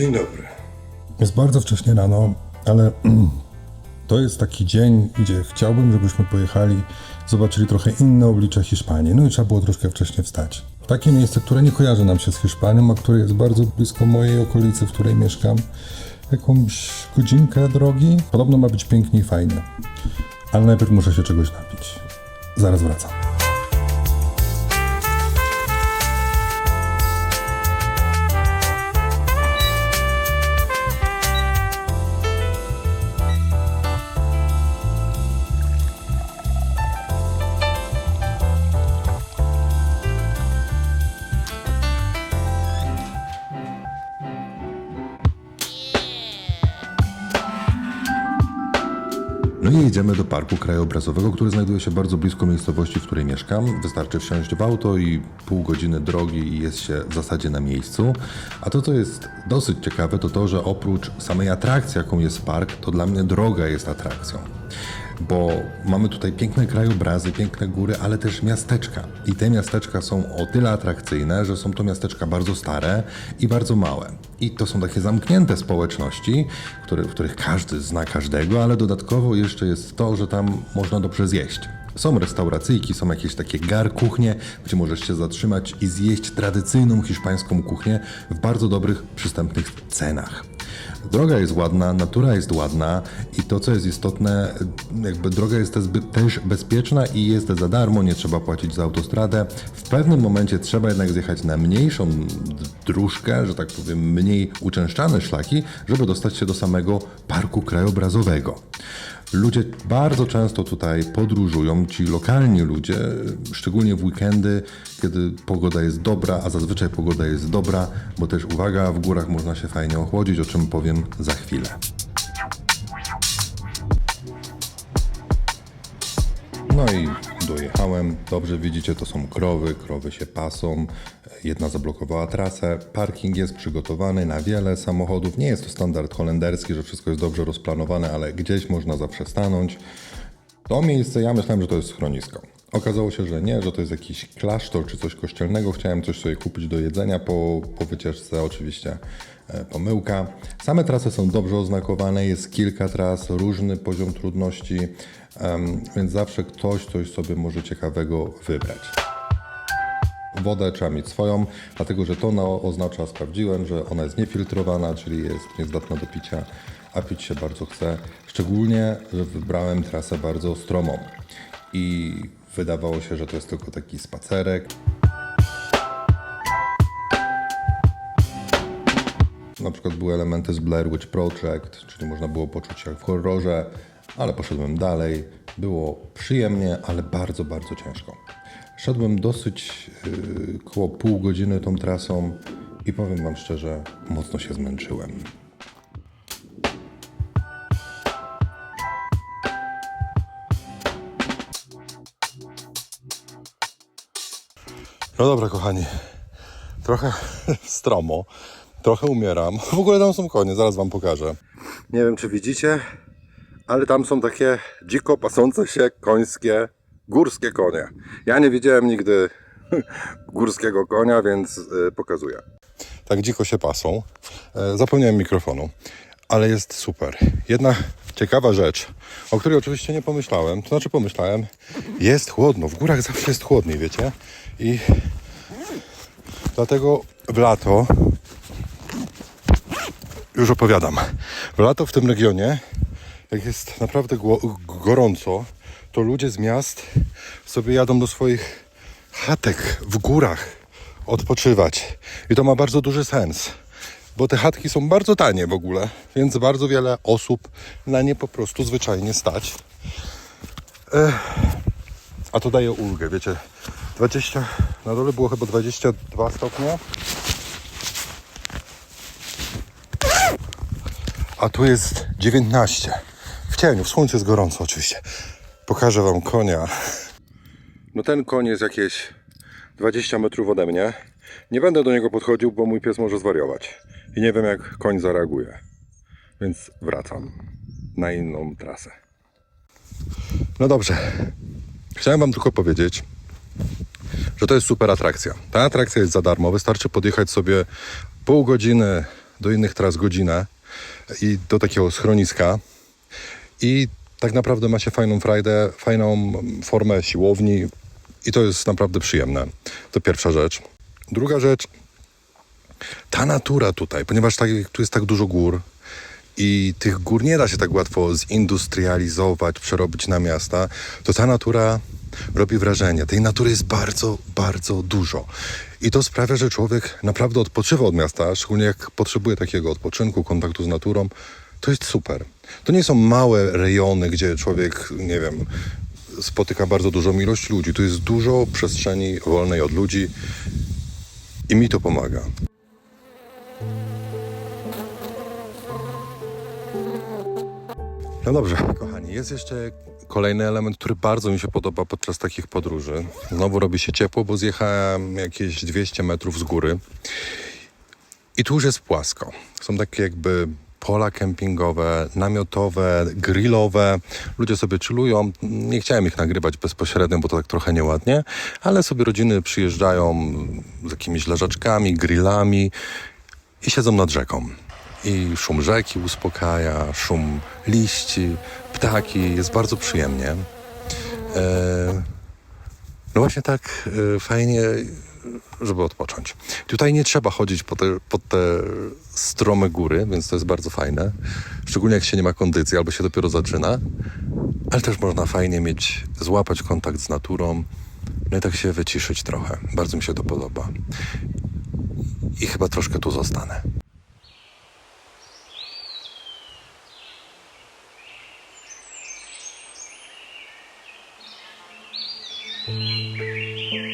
Dzień dobry. Jest bardzo wcześnie rano, ale to jest taki dzień, gdzie chciałbym, żebyśmy pojechali, zobaczyli trochę inne oblicze Hiszpanii. No i trzeba było troszkę wcześniej wstać. Takie miejsce, które nie kojarzy nam się z Hiszpanią, a które jest bardzo blisko mojej okolicy, w której mieszkam. Jakąś godzinkę drogi. Podobno ma być pięknie i fajnie. Ale najpierw muszę się czegoś napić. Zaraz wracam. No i jedziemy do parku krajobrazowego, który znajduje się bardzo blisko miejscowości, w której mieszkam. Wystarczy wsiąść w auto i pół godziny drogi i jest się w zasadzie na miejscu. A to, co jest dosyć ciekawe, to to, że oprócz samej atrakcji, jaką jest park, to dla mnie droga jest atrakcją. Bo mamy tutaj piękne krajobrazy, piękne góry, ale też miasteczka. I te miasteczka są o tyle atrakcyjne, że są to miasteczka bardzo stare i bardzo małe. I to są takie zamknięte społeczności, które, w których każdy zna każdego, ale dodatkowo jeszcze jest to, że tam można dobrze zjeść. Są restauracyjki, są jakieś takie gar kuchnie, gdzie możesz się zatrzymać i zjeść tradycyjną hiszpańską kuchnię w bardzo dobrych, przystępnych cenach. Droga jest ładna, natura jest ładna i to, co jest istotne, jakby droga jest też bezpieczna i jest za darmo, nie trzeba płacić za autostradę. W pewnym momencie trzeba jednak zjechać na mniejszą dróżkę, że tak powiem, mniej uczęszczane szlaki, żeby dostać się do samego parku krajobrazowego. Ludzie bardzo często tutaj podróżują, ci lokalni ludzie, szczególnie w weekendy, kiedy pogoda jest dobra, a zazwyczaj pogoda jest dobra, bo też uwaga, w górach można się fajnie ochłodzić, o czym powiem za chwilę. No i dojechałem. Dobrze widzicie, to są krowy. Krowy się pasą. Jedna zablokowała trasę. Parking jest przygotowany na wiele samochodów. Nie jest to standard holenderski, że wszystko jest dobrze rozplanowane, ale gdzieś można zawsze stanąć. To miejsce, ja myślałem, że to jest schronisko. Okazało się, że nie, że to jest jakiś klasztor czy coś kościelnego. Chciałem coś sobie kupić do jedzenia po, po wycieczce, oczywiście e, pomyłka. Same trasy są dobrze oznakowane, jest kilka tras, różny poziom trudności, więc zawsze ktoś coś sobie może ciekawego wybrać. Wodę trzeba mieć swoją, dlatego że to no, oznacza, sprawdziłem, że ona jest niefiltrowana, czyli jest niezdatna do picia, a pić się bardzo chce. Szczególnie, że wybrałem trasę bardzo stromą i wydawało się, że to jest tylko taki spacerek. Na przykład były elementy z Blair Witch Project, czyli można było poczuć się jak w horrorze, ale poszedłem dalej. Było przyjemnie, ale bardzo, bardzo ciężko. Szedłem dosyć yy, koło pół godziny tą trasą i powiem Wam szczerze, mocno się zmęczyłem. No dobra, kochani. Trochę stromo, trochę umieram. W ogóle tam są konie, zaraz wam pokażę. Nie wiem, czy widzicie, ale tam są takie dziko pasące się końskie, górskie konie. Ja nie widziałem nigdy górskiego konia, więc yy, pokazuję. Tak dziko się pasą. E, zapomniałem mikrofonu, ale jest super. Jedna ciekawa rzecz, o której oczywiście nie pomyślałem, to znaczy pomyślałem, jest chłodno, w górach zawsze jest chłodniej, wiecie? I dlatego w lato już opowiadam. W lato w tym regionie, jak jest naprawdę gorąco, to ludzie z miast sobie jadą do swoich chatek w górach odpoczywać. I to ma bardzo duży sens, bo te chatki są bardzo tanie w ogóle, więc bardzo wiele osób na nie po prostu zwyczajnie stać. A to daje ulgę, wiecie. 20, na dole było chyba 22 stopnie. A tu jest 19. W cieniu, w słońcu jest gorąco oczywiście. Pokażę wam konia. No ten koń jest jakieś 20 metrów ode mnie. Nie będę do niego podchodził, bo mój pies może zwariować. I nie wiem, jak koń zareaguje. Więc wracam na inną trasę. No dobrze. Chciałem Wam tylko powiedzieć, że to jest super atrakcja. Ta atrakcja jest za darmo. Wystarczy podjechać sobie pół godziny do innych tras godzinę i do takiego schroniska i tak naprawdę macie fajną frajdę, fajną formę siłowni i to jest naprawdę przyjemne. To pierwsza rzecz. Druga rzecz, ta natura tutaj, ponieważ tak, tu jest tak dużo gór i tych gór nie da się tak łatwo zindustrializować, przerobić na miasta, to ta natura robi wrażenie. Tej natury jest bardzo, bardzo dużo. I to sprawia, że człowiek naprawdę odpoczywa od miasta, szczególnie jak potrzebuje takiego odpoczynku, kontaktu z naturą. To jest super. To nie są małe rejony, gdzie człowiek, nie wiem, spotyka bardzo dużą ilość ludzi. Tu jest dużo przestrzeni wolnej od ludzi i mi to pomaga. No dobrze, jest jeszcze kolejny element, który bardzo mi się podoba podczas takich podróży. Znowu robi się ciepło, bo zjechałem jakieś 200 metrów z góry i tu już jest płasko. Są takie jakby pola kempingowe, namiotowe, grillowe. Ludzie sobie chillują. Nie chciałem ich nagrywać bezpośrednio, bo to tak trochę nieładnie, ale sobie rodziny przyjeżdżają z jakimiś leżaczkami, grillami i siedzą nad rzeką. I szum rzeki uspokaja, szum liści, ptaki, jest bardzo przyjemnie. E, no właśnie tak e, fajnie, żeby odpocząć. Tutaj nie trzeba chodzić po te, pod te strome góry, więc to jest bardzo fajne. Szczególnie jak się nie ma kondycji albo się dopiero zaczyna. Ale też można fajnie mieć, złapać kontakt z naturą, no i tak się wyciszyć trochę. Bardzo mi się to podoba. I chyba troszkę tu zostanę. よいしょ。